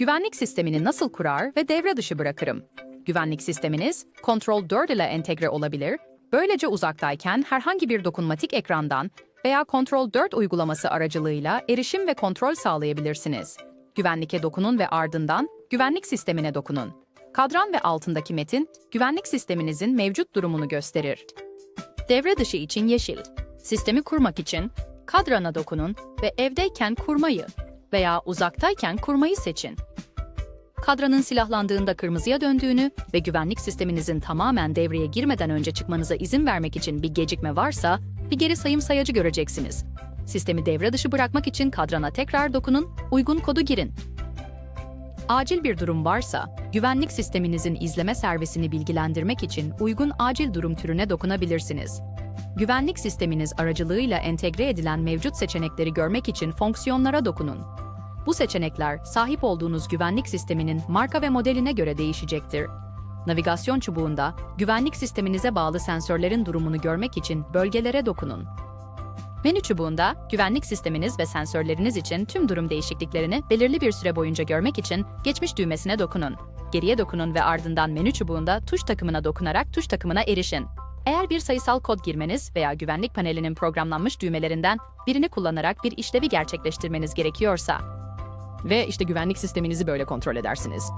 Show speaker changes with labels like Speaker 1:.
Speaker 1: Güvenlik sistemini nasıl kurar ve devre dışı bırakırım? Güvenlik sisteminiz Control 4 ile entegre olabilir, böylece uzaktayken herhangi bir dokunmatik ekrandan veya Control 4 uygulaması aracılığıyla erişim ve kontrol sağlayabilirsiniz. Güvenlike dokunun ve ardından güvenlik sistemine dokunun. Kadran ve altındaki metin, güvenlik sisteminizin mevcut durumunu gösterir. Devre dışı için yeşil. Sistemi kurmak için kadrana dokunun ve evdeyken kurmayı veya uzaktayken kurmayı seçin. Kadranın silahlandığında kırmızıya döndüğünü ve güvenlik sisteminizin tamamen devreye girmeden önce çıkmanıza izin vermek için bir gecikme varsa bir geri sayım sayacı göreceksiniz. Sistemi devre dışı bırakmak için kadrana tekrar dokunun, uygun kodu girin. Acil bir durum varsa, güvenlik sisteminizin izleme servisini bilgilendirmek için uygun acil durum türüne dokunabilirsiniz. Güvenlik sisteminiz aracılığıyla entegre edilen mevcut seçenekleri görmek için fonksiyonlara dokunun. Bu seçenekler sahip olduğunuz güvenlik sisteminin marka ve modeline göre değişecektir. Navigasyon çubuğunda güvenlik sisteminize bağlı sensörlerin durumunu görmek için bölgelere dokunun. Menü çubuğunda güvenlik sisteminiz ve sensörleriniz için tüm durum değişikliklerini belirli bir süre boyunca görmek için geçmiş düğmesine dokunun. Geriye dokunun ve ardından menü çubuğunda tuş takımına dokunarak tuş takımına erişin. Eğer bir sayısal kod girmeniz veya güvenlik panelinin programlanmış düğmelerinden birini kullanarak bir işlevi gerçekleştirmeniz gerekiyorsa
Speaker 2: Ve işte güvenlik sisteminizi böyle kontrol edersiniz.